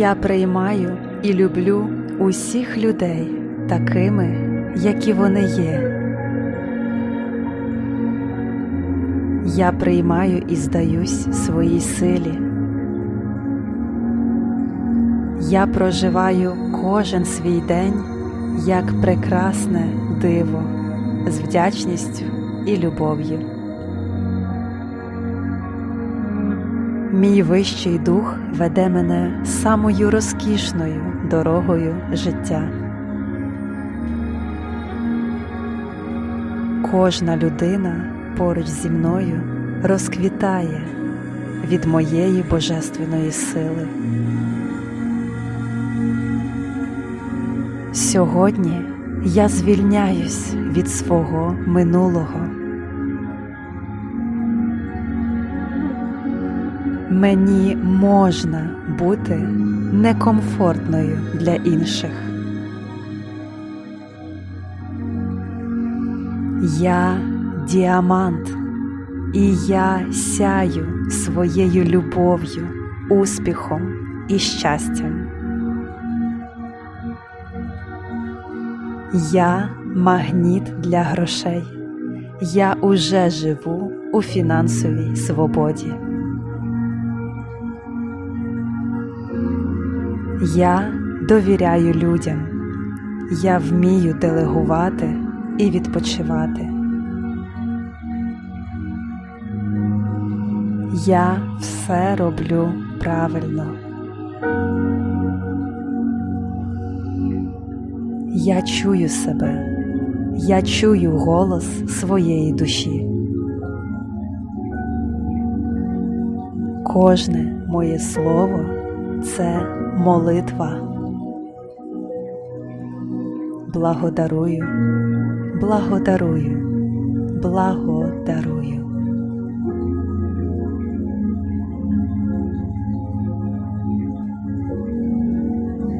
Я приймаю і люблю усіх людей такими, які вони є. Я приймаю і здаюсь своїй силі. Я проживаю кожен свій день як прекрасне диво з вдячністю і любов'ю. Мій вищий дух веде мене самою розкішною дорогою життя. Кожна людина поруч зі мною розквітає від моєї божественної сили. Сьогодні я звільняюсь від свого минулого. Мені можна бути некомфортною для інших. Я діамант, і я сяю своєю любов'ю, успіхом і щастям. Я магніт для грошей. Я уже живу у фінансовій свободі. Я довіряю людям. Я вмію делегувати і відпочивати. Я все роблю правильно. Я чую себе, я чую голос своєї душі. Кожне моє слово це молитва. Благодарую, благодарую, благодарую.